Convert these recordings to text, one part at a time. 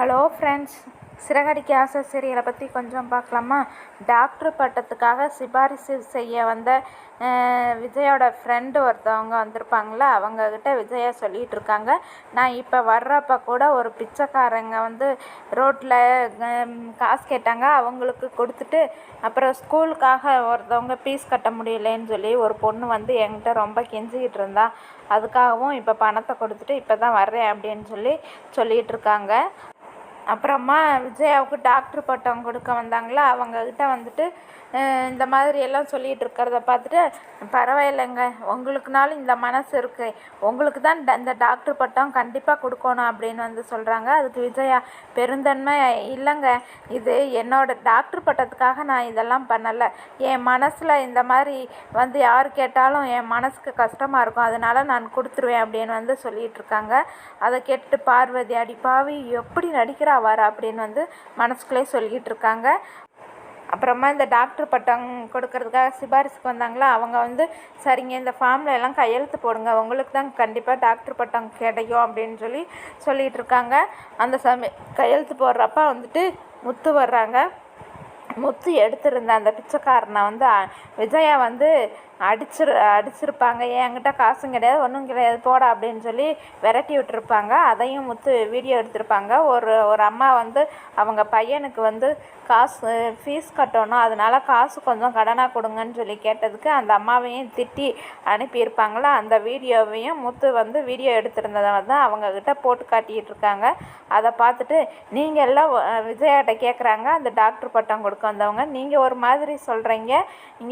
Hello friends Siragadikka ஆசை சீரியலை பற்றி கொஞ்சம் பார்க்கலாமா? டாக்டர் பட்டத்துக்காக சிபாரிசு செய்ய வந்த விஜயோட ஃப்ரெண்டு ஒருத்தவங்க வந்திருப்பாங்களே அவங்கக்கிட்ட விஜயா சொல்லிகிட்டு இருக்காங்க. நான் இப்போ வர்றப்ப கூட ஒரு பிச்சைக்காரங்க வந்து ரோட்டில் காசு கேட்டாங்க. அவங்களுக்கு கொடுத்துட்டு அப்புறம் ஸ்கூலுக்காக ஒருத்தவங்க ஃபீஸ் கட்ட முடியலன்னு சொல்லி ஒரு பொண்ணு வந்து என்கிட்ட ரொம்ப கெஞ்சிக்கிட்டு இருந்தா. அதுக்காகவும் இப்போ பணத்தை கொடுத்துட்டு இப்போ தான் வர்றேன் அப்படின்னு சொல்லி சொல்லிகிட்டு இருக்காங்க. அப்புறமா விஜயாவுக்கு டாக்டர் பட்டம் கொடுக்க வந்தாங்களா அவங்கக்கிட்ட வந்துட்டு இந்த மாதிரி எல்லாம் சொல்லிகிட்டு இருக்கிறத பார்த்துட்டு பரவாயில்லைங்க உங்களுக்குனாலும் இந்த மனசு இருக்குது உங்களுக்கு தான் இந்த டாக்டர் பட்டம் கண்டிப்பாக கொடுக்கணும் அப்படின்னு வந்து சொல்கிறாங்க அதுக்கு விஜயா பெருந்தன்மை இல்லைங்க இது என்னோட டாக்டர் பட்டத்துக்காக நான் இதெல்லாம் பண்ணலை. என் மனசில் இந்த மாதிரி வந்து யார் கேட்டாலும் என் மனசுக்கு கஷ்டமாக இருக்கும் அதனால நான் கொடுத்துருவேன் அப்படின்னு வந்து சொல்லிகிட்டு இருக்காங்க. அதை கேட்டுட்டு பார்வதி அடி பாவி எப்படி நடிக்கிறா வர அப்படின்னு வந்து மனசுக்குள்ளே சொல்லிக்கிட்டு இருக்காங்க அப்புறமா இந்த டாக்டர் பட்டம் கொடுக்கறதுக்காக சிபாரிசுக்கு வந்தாங்களா? அவங்க வந்து சரிங்க இந்த ஃபார்மில் எல்லாம் கையெழுத்து போடுங்க. உங்களுக்கு தான் கண்டிப்பாக டாக்டர் பட்டம் கிடைக்கும் அப்படின்னு சொல்லி சொல்லிகிட்டு இருக்காங்க அந்த சமய கையெழுத்து போடுறப்ப வந்துட்டு முத்து வர்றாங்க. முத்து எடுத்திருந்த அந்த பிச்சைக்காரனை வந்து விஜயா வந்து அடிச்சிரு அடிச்சிருப்பாங்க. என்கிட்ட காசும் கிடையாது ஒன்றும் கிடையாது போடா அப்படின்னு சொல்லி விரட்டி விட்டுருப்பாங்க. அதையும் முத்து வீடியோ எடுத்திருப்பாங்க. ஒரு ஒரு அம்மா வந்து அவங்க பையனுக்கு வந்து காசு ஃபீஸ் கட்டணும் அதனால காசு கொஞ்சம் கடனாக கொடுங்கன்னு சொல்லி கேட்டதுக்கு அந்த அம்மாவையும் திட்டி அனுப்பியிருப்பாங்களா? அந்த வீடியோவையும் முத்து வந்து வீடியோ எடுத்திருந்ததை வந்து அவங்கக்கிட்ட போட்டு காட்டிக்கிட்டு இருக்காங்க. அதை பார்த்துட்டு நீங்கள் எல்லாம் விஜயாட்ட கேட்குறாங்க அந்த டாக்டர் பட்டம் கொடுக்க வந்தவங்க நீங்கள் ஒரு மாதிரி சொல்கிறீங்க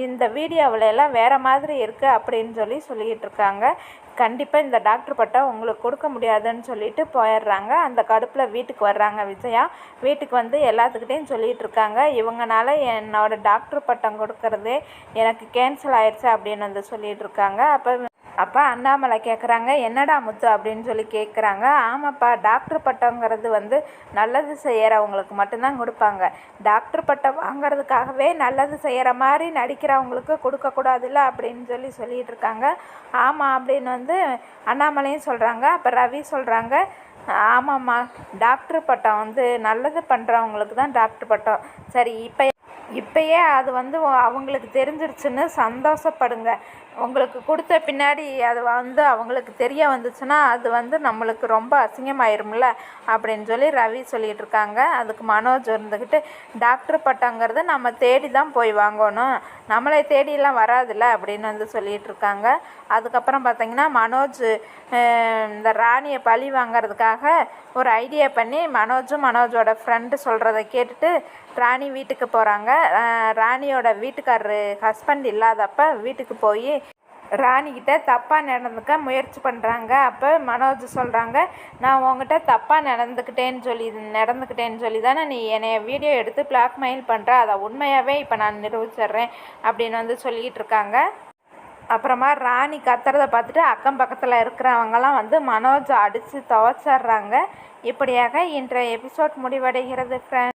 இந்த வீடியோவில் எல்லாம் வேறு மாதிரி இருக்குது அப்படின்னு சொல்லி சொல்லிக்கிட்டு இருக்காங்க. கண்டிப்பாக இந்த டாக்டர் பட்டம் உங்களுக்கு கொடுக்க முடியாதுன்னு சொல்லிட்டு போயிடுறாங்க. அந்த கடுப்பில் வீட்டுக்கு வர்றாங்க விஜயா. வீட்டுக்கு வந்து எல்லாத்துக்கிட்டையும் சொல்லிகிட்டு இருக்காங்க. இவங்கனால என்னோட டாக்டர் பட்டம் கொடுக்கறது எனக்கு கேன்சல் ஆயிடுச்சு அப்படின்னு வந்து சொல்லிகிட்டு இருக்காங்க. அப்போ அப்போ அண்ணாமலை கேட்குறாங்க என்னடா முத்து? அப்படின்னு சொல்லி கேட்குறாங்க ஆமாப்பா டாக்டர் பட்டங்கிறது வந்து நல்லது செய்கிறவங்களுக்கு மட்டும்தான் கொடுப்பாங்க. டாக்டர் பட்டம் வாங்கிறதுக்காகவே நல்லது செய்கிற மாதிரி நடிக்கிறவங்களுக்கு கொடுக்கக்கூடாதுல்ல அப்படின்னு சொல்லி சொல்லிகிட்டு இருக்காங்க. ஆமாம் அப்படின்னு வந்து அண்ணாமலையும் சொல்கிறாங்க அப்போ ரவி சொல்கிறாங்க ஆமாம்மா டாக்டர் பட்டம் வந்து நல்லது பண்ணுறவங்களுக்கு தான் டாக்டர் பட்டம். சரி இப்போ இப்பயே அது வந்து அவங்களுக்கு தெரிஞ்சிருச்சுன்னு சந்தோஷப்படுங்க. உங்களுக்கு கொடுத்த பின்னாடி அது வந்து அவங்களுக்கு தெரிய வந்துச்சுன்னா அது வந்து நம்மளுக்கு ரொம்ப அசிங்கமாயிரும்ல அப்படின்னு சொல்லி ரவி சொல்லிகிட்டு இருக்காங்க. அதுக்கு மனோஜ் இருந்துக்கிட்டு டாக்டர் பட்டங்கிறது நம்ம தேடி தான் போய் வாங்கணும். நம்மளை தேடியெல்லாம் வராதுல்ல அப்படின்னு வந்து சொல்லிகிட்டு இருக்காங்க. அதுக்கப்புறம் பார்த்தீங்கன்னா மனோஜ் இந்த ராணியை பழி வாங்குறதுக்காக ஒரு ஐடியா பண்ணி மனோஜும் மனோஜோட ஃப்ரெண்டு சொல்கிறத கேட்டுட்டு ராணி வீட்டுக்கு போகிறாங்க ராணியோட வீட்டுக்காரரு ஹஸ்பண்ட் இல்லாதப்ப வீட்டுக்கு போய் ராணிக்கிட்ட தப்பாக நடந்துக்க முயற்சி பண்ணுறாங்க அப்போ மனோஜ் சொல்கிறாங்க நான் உங்ககிட்ட தப்பாக நடந்துக்கிட்டேன்னு சொல்லி நடந்துக்கிட்டேன்னு சொல்லி தானே நீ என்னைய வீடியோ எடுத்து பிளாக்மெயில் பண்ணுற அதை உண்மையாகவே இப்போ நான் நிரூபிச்சிடுறேன் அப்படின்னு வந்து சொல்லிக்கிட்டு இருக்காங்க. அப்புறமா ராணி கத்துறத பார்த்துட்டு அக்கம் பக்கத்தில் இருக்கிறவங்கலாம் வந்து மனோஜை அடித்து துவச்சிட்றாங்க. இப்படியாக இன்றைய எபிசோட் முடிவடைகிறது ஃப்ரெண்ட்